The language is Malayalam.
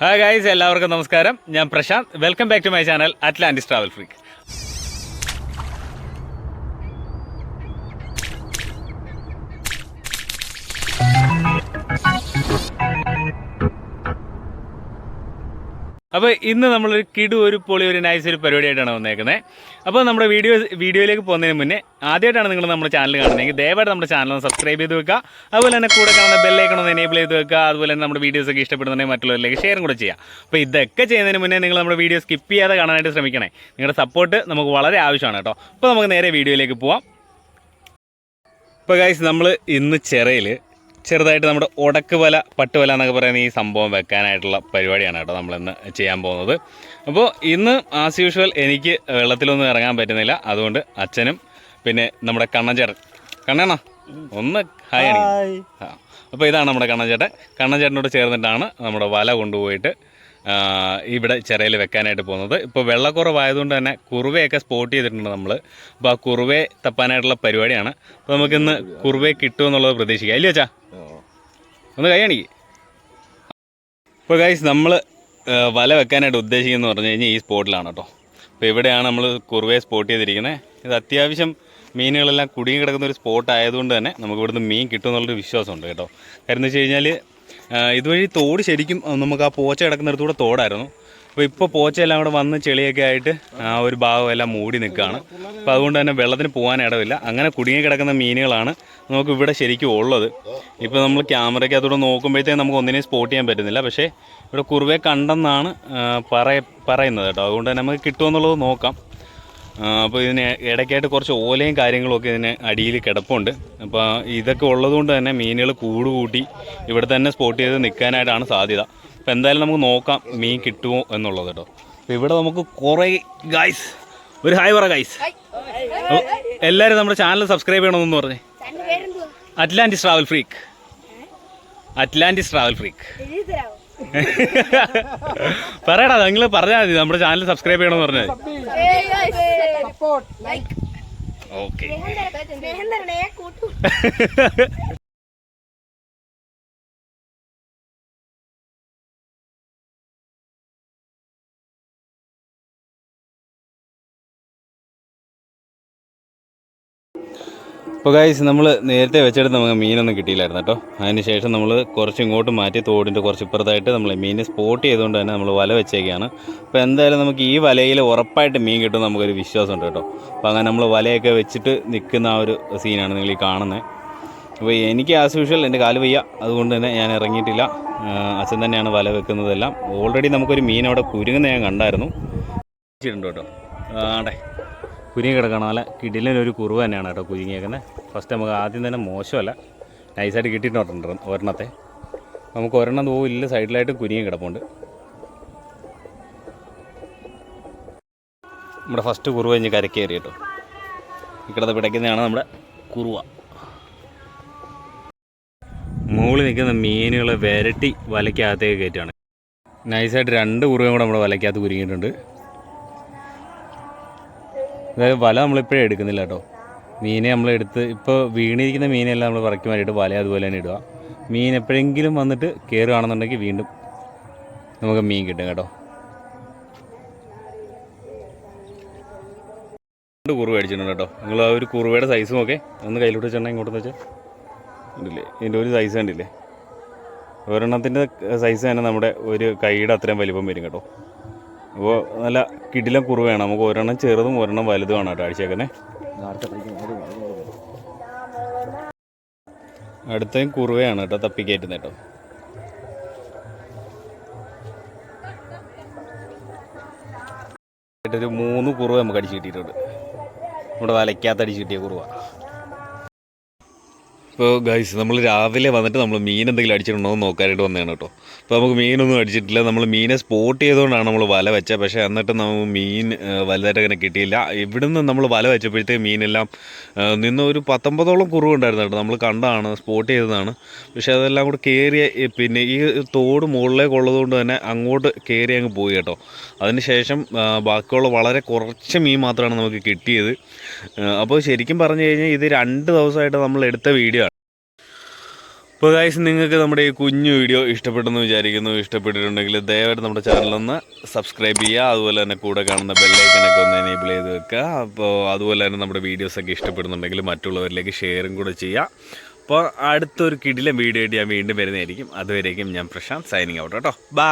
ഹായ് ഗായ്സ് എല്ലാവർക്കും നമസ്കാരം. ഞാൻ Prashant. Welcome back to my channel Atlantis travel freak അപ്പോൾ ഇന്ന് നമ്മളൊരു കിടു ഒരു പൊളി ഒരു നൈസ് ഒരു പരിപാടിയായിട്ടാണ് വന്നേക്കുന്നത് അപ്പോൾ നമ്മുടെ വീഡിയോ വീഡിയോയിലേക്ക് പോകുന്നതിന് മുന്നേ ആദ്യമായിട്ടാണ് നിങ്ങൾ നമ്മുടെ ചാനൽ കാണുന്നതെങ്കിൽ ദയവായിട്ട് നമ്മുടെ ചാനൽ ഒന്ന് സബ്സ്ക്രൈബ് ചെയ്ത് വെക്കുക. അതുപോലെ തന്നെ കൂടെ കാണുന്ന ബെല്ലൈക്കൺ ഒന്ന് എനേബിൾ ചെയ്ത് വെക്കുക. അതുപോലെ തന്നെ നമ്മുടെ വീഡിയോസ് ഒക്കെ ഇഷ്ടപ്പെടുന്നുണ്ടെങ്കിൽ മറ്റുള്ളവരിലേക്ക് ഷെയറും കൂടെ ചെയ്യുക അപ്പോൾ ഇതൊക്കെ ചെയ്യുന്നതിന് മുന്നേ നിങ്ങൾ നമ്മുടെ വീഡിയോ സ്കിപ്പ് ചെയ്യാതെ കാണാനായിട്ട് ശ്രമിക്കണേ. നിങ്ങളുടെ സപ്പോർട്ട് നമുക്ക് വളരെ ആവശ്യമാണ് കേട്ടോ. അപ്പോൾ നമുക്ക് നേരെ വീഡിയോയിലേക്ക് പോവാം. ഇപ്പോൾ ഗൈസ് നമ്മൾ ഇന്ന് ചിറയിൽ ചെറുതായിട്ട് നമ്മുടെ ഉടക്ക് വല പട്ടുവല എന്നൊക്കെ പറയുന്ന ഈ സംഭവം വെക്കാനായിട്ടുള്ള പരിപാടിയാണ് കേട്ടോ നമ്മളിന്ന് ചെയ്യാൻ പോകുന്നത്. അപ്പോൾ ഇന്ന് ആസ് യൂഷ്വൽ എനിക്ക് വെള്ളത്തിലൊന്നും ഇറങ്ങാൻ പറ്റുന്നില്ല. അതുകൊണ്ട് അച്ഛനും പിന്നെ നമ്മുടെ കണ്ണൻചേട്ടൻ. കണ്ണണ്ണ ഒന്ന് ഹായ് അപ്പോൾ ഇതാണ് നമ്മുടെ കണ്ണൻചേട്ടൻ. കണ്ണൻചേട്ടനോട് ചേർന്നിട്ടാണ് നമ്മുടെ വല കൊണ്ടുപോയിട്ട് ഇവിടെ ചിറയിൽ വെക്കാനായിട്ട് പോകുന്നത്. ഇപ്പോൾ വെള്ളക്കുറവായതുകൊണ്ട് തന്നെ കുറുവയൊക്കെ സ്പോട്ട് ചെയ്തിട്ടുണ്ട് നമ്മൾ അപ്പോൾ ആ കുറുവെ തപ്പാനായിട്ടുള്ള പരിപാടിയാണ്. അപ്പോൾ നമുക്കിന്ന് കുറുവെ കിട്ടുമെന്നുള്ളത് പ്രതീക്ഷിക്കാം. അല്ലേ അച്ഛാ? ഒന്ന് കൈയാണിക്ക് ഇപ്പോൾ ഗൈസ് നമ്മൾ വല വെക്കാനായിട്ട് ഉദ്ദേശിക്കുന്നത് പറഞ്ഞു കഴിഞ്ഞാൽ ഈ സ്പോട്ടിലാണ് കേട്ടോ. അപ്പോൾ ഇവിടെയാണ് നമ്മൾ കുറുവയെ സ്പോട്ട് ചെയ്തിരിക്കുന്നത് ഇത് അത്യാവശ്യം മീനുകളെല്ലാം കുടുങ്ങി കിടക്കുന്ന ഒരു സ്പോട്ട് ആയതുകൊണ്ട് തന്നെ നമുക്ക് ഇവിടുന്ന് മീൻ കിട്ടുമെന്നുള്ളൊരു വിശ്വാസമുണ്ട് കേട്ടോ. കാര്യം എന്ന് വെച്ച് കഴിഞ്ഞാൽ ഇതുവഴി തോട് ശരിക്കും നമുക്ക് ആ പോച്ച കിടക്കുന്നിടത്തൂടെ തോടായിരുന്നു. അപ്പോൾ ഇപ്പോൾ പോച്ചയെല്ലാം കൂടെ വന്ന് ചെളിയൊക്കെ ആയിട്ട് ആ ഒരു ഭാഗം എല്ലാം മൂടി നിൽക്കുകയാണ്. അപ്പോൾ അതുകൊണ്ട് തന്നെ വെള്ളത്തിന് പോകാൻ ഇടവില്ല. അങ്ങനെ കുടുങ്ങി കിടക്കുന്ന മീനുകളാണ് നമുക്ക് ഇവിടെ ശരിക്കും ഉള്ളത്. ഇപ്പോൾ നമ്മൾ ക്യാമറയ്ക്ക് അതോടെ നോക്കുമ്പോഴത്തേക്കും നമുക്ക് ഒന്നിനെയും സ്പോട്ട് ചെയ്യാൻ പറ്റുന്നില്ല. പക്ഷേ ഇവിടെ കുറുവെ കണ്ടെന്നാണ് പറയ പറയുന്നത് കേട്ടോ. അതുകൊണ്ട് തന്നെ നമുക്ക് കിട്ടുമെന്നുള്ളത് നോക്കാം. അപ്പോൾ ഇതിന് ഇടയ്ക്കായിട്ട് കുറച്ച് ഓലയും കാര്യങ്ങളൊക്കെ ഇതിന് അടിയിൽ കിടപ്പുണ്ട്. അപ്പോൾ ഇതൊക്കെ ഉള്ളതുകൊണ്ട് തന്നെ മീനുകൾ കൂട് കൂട്ടി ഇവിടെ തന്നെ സ്പോട്ട് ചെയ്ത് നിൽക്കാനായിട്ടാണ് സാധ്യത. അപ്പോൾ എന്തായാലും നമുക്ക് നോക്കാം മീൻ കിട്ടുമോ എന്നുള്ളത് കേട്ടോ. അപ്പോൾ ഇവിടെ നമുക്ക് കുറേ ഗൈസ് ഒരു ഹായ് പറ ഗൈസ് എല്ലാവരും നമ്മുടെ ചാനൽ സബ്സ്ക്രൈബ് ചെയ്യണമെന്ന് പറഞ്ഞേ. Atlantis travel freak Atlantis travel freak പറയടാ നിങ്ങൾ പറഞ്ഞാൽ മതി. നമ്മുടെ ചാനൽ സബ്സ്ക്രൈബ് ചെയ്യണമെന്ന് പറഞ്ഞാൽ ഓക്കെ ഇപ്പോൾ ഗൈസ് നമ്മൾ നേരത്തെ വെച്ചെടുത്ത് നമുക്ക് മീനൊന്നും കിട്ടിയില്ലായിരുന്നു കേട്ടോ. അതിന് ശേഷം നമ്മൾ കുറച്ച് ഇങ്ങോട്ട് മാറ്റി തോടിന്റെ കുറച്ച് ഇപ്പുറത്തായിട്ട് നമ്മൾ മീൻ സ്പോട്ട് ചെയ്തുകൊണ്ട് തന്നെ നമ്മൾ വല വെച്ചേക്കാണ്. അപ്പോൾ എന്തായാലും നമുക്ക് ഈ വലയിൽ ഉറപ്പായിട്ട് മീൻ കിട്ടും നമുക്കൊരു വിശ്വാസമുണ്ട് കേട്ടോ. അപ്പോൾ അങ്ങനെ നമ്മൾ വലയൊക്കെ വെച്ചിട്ട് നിൽക്കുന്ന ആ ഒരു സീനാണ് നിങ്ങൾ ഈ കാണുന്നത് അപ്പോൾ എനിക്ക് ആസ് യൂഷ്വൽ എന്റെ കാൽ വയ്യ അതുകൊണ്ട് തന്നെ ഞാൻ ഇറങ്ങിയിട്ടില്ല. അച്ഛൻ തന്നെയാണ് വല വെക്കുന്നതെല്ലാം. ഓൾറെഡി നമുക്കൊരു മീൻ അവിടെ കുരുങ്ങുന്ന ഞാൻ കണ്ടായിരുന്നു. കേട്ടോ. ആടെ കുരുങ്ങി കിടക്കണം നല്ല കിടിലൊരു കുറുവ തന്നെയാണ് കേട്ടോ കുരുങ്ങിയേക്കുന്നത്. ഫസ്റ്റ് നമുക്ക് ആദ്യം തന്നെ മോശമല്ല. നൈസായിട്ട് കിട്ടിയിട്ടുണ്ട് ഒരെണ്ണത്തെ. നമുക്ക് ഒരെണ്ണം ഇല്ല സൈഡിലായിട്ട് കുരുങ്ങി കിടപ്പുണ്ട്. നമ്മുടെ ഫസ്റ്റ് കുറുവ കഴിഞ്ഞ് കരക്കേറി കേട്ടോ. ഇക്കടത്ത് പിടയ്ക്കുന്നതാണ് നമ്മുടെ കുറുവ. മുകളിൽ നിൽക്കുന്ന മീനുകളെ വരട്ടി വലയ്ക്കകത്തേക്ക് കയറ്റുകയാണ്. നൈസായിട്ട് രണ്ട് കുറുവയും കൂടെ നമ്മുടെ വലയ്ക്കകത്ത് കുരുങ്ങിയിട്ടുണ്ട്. അതായത് വല നമ്മളിപ്പോഴേ എടുക്കുന്നില്ല കേട്ടോ. മീനെ നമ്മളെടുത്ത് ഇപ്പോൾ വീണിരിക്കുന്ന മീനെല്ലാം നമ്മൾ പറക്കി മാറ്റിയിട്ട് വല അതുപോലെ തന്നെ ഇടുക. മീൻ എപ്പോഴെങ്കിലും വന്നിട്ട് കയറുകയാണെന്നുണ്ടെങ്കിൽ വീണ്ടും നമുക്ക് മീൻ കിട്ടും കേട്ടോ. രണ്ട് കുറുവ അടിച്ചിട്ടുണ്ട് കേട്ടോ. നിങ്ങൾ ആ ഒരു കുറുവയുടെ സൈസും ഒക്കെ ഒന്ന് കയ്യിലോട്ട് വെച്ചിട്ടുണ്ടെങ്കിൽ ഇങ്ങോട്ടെന്ന് വെച്ചാൽ ഉണ്ടല്ലേ ഇതിന്റെ ഒരു സൈസ് കണ്ടില്ലേ? ഒരെണ്ണത്തിന്റെ സൈസ് തന്നെ നമ്മുടെ ഒരു കൈയുടെ അത്രയും വലിപ്പം വരും കേട്ടോ. അപ്പോൾ നല്ല കിടിലം കുറുവയാണ്. നമുക്ക് ഒരെണ്ണം ചെറുതും ഒരെണ്ണം വലുതുമാണ് കേട്ടോ അടിച്ചേക്കുന്നത് അടുത്തയും കുറുവയാണ് കേട്ടോ തപ്പിക്കയറ്റുന്നത് കേട്ടോ. ഒരു മൂന്ന് കുറുവ നമുക്ക് അടിച്ച് കിട്ടിയിട്ടുണ്ട്. നമ്മുടെ വലയ്ക്കകത്ത് അടിച്ച് കിട്ടിയ കുറുവ. ഇപ്പോൾ ഗൈസ് നമ്മൾ രാവിലെ വന്നിട്ട് നമ്മൾ മീൻ എന്തെങ്കിലും അടിച്ചിട്ടുണ്ടോ എന്ന് നോക്കാനായിട്ട് വന്നതാണ് കേട്ടോ. അപ്പോൾ നമുക്ക് മീനൊന്നും അടിച്ചിട്ടില്ല. നമ്മൾ മീനെ സ്പോട്ട് ചെയ്തുകൊണ്ടാണ് നമ്മൾ വല വെച്ചത് പക്ഷേ എന്നിട്ട് നമുക്ക് മീൻ വലുതായിട്ട് അങ്ങനെ കിട്ടിയില്ല. ഇവിടുന്ന് നമ്മൾ വല വെച്ചപ്പോഴത്തേക്ക് മീനെല്ലാം നിന്ന് ഒരു പത്തൊമ്പതോളം കുറവുണ്ടായിരുന്നു കേട്ടോ. നമ്മൾ കണ്ടതാണ് സ്പോട്ട് ചെയ്തതാണ്. പക്ഷേ അതെല്ലാം കൂടെ കയറി പിന്നെ ഈ തോട് മുകളിലേക്ക് ഉള്ളതുകൊണ്ട് തന്നെ അങ്ങോട്ട് കയറി അങ്ങ് പോയി കേട്ടോ. അതിന് ശേഷം ആ, ബാക്കിയുള്ള വളരെ കുറച്ച് മീൻ മാത്രമാണ് നമുക്ക് കിട്ടിയത്. അപ്പോൾ ശരിക്കും പറഞ്ഞു കഴിഞ്ഞാൽ ഇത് രണ്ട് ദിവസമായിട്ട് നമ്മൾ എടുത്ത വീഡിയോ അപ്പോൾ ഗൈസ് നിങ്ങൾക്ക് നമ്മുടെ ഈ കുഞ്ഞു വീഡിയോ ഇഷ്ടപ്പെട്ടെന്ന് വിചാരിക്കുന്നു. ഇഷ്ടപ്പെട്ടിട്ടുണ്ടെങ്കിൽ ദയവായിട്ട് നമ്മുടെ ചാനലൊന്ന് സബ്സ്ക്രൈബ് ചെയ്യുക. അതുപോലെ തന്നെ കൂടെ കാണുന്ന ബെല്ലൈക്കനൊക്കെ ഒന്ന് എനേബിൾ ചെയ്ത് വെക്കുക. അപ്പോൾ അതുപോലെ തന്നെ നമ്മുടെ വീഡിയോസൊക്കെ ഇഷ്ടപ്പെടുന്നുണ്ടെങ്കിൽ മറ്റുള്ളവരിലേക്ക് ഷെയറും കൂടെ ചെയ്യുക അപ്പോൾ അടുത്തൊരു കിടിലം വീഡിയോ ആയിട്ട് ഞാൻ വീണ്ടും വരുന്നതായിരിക്കും. അതുവരേക്കും ഞാൻ പ്രശാന്ത് സൈനിങ് ഔട്ട് കേട്ടോ. ബൈ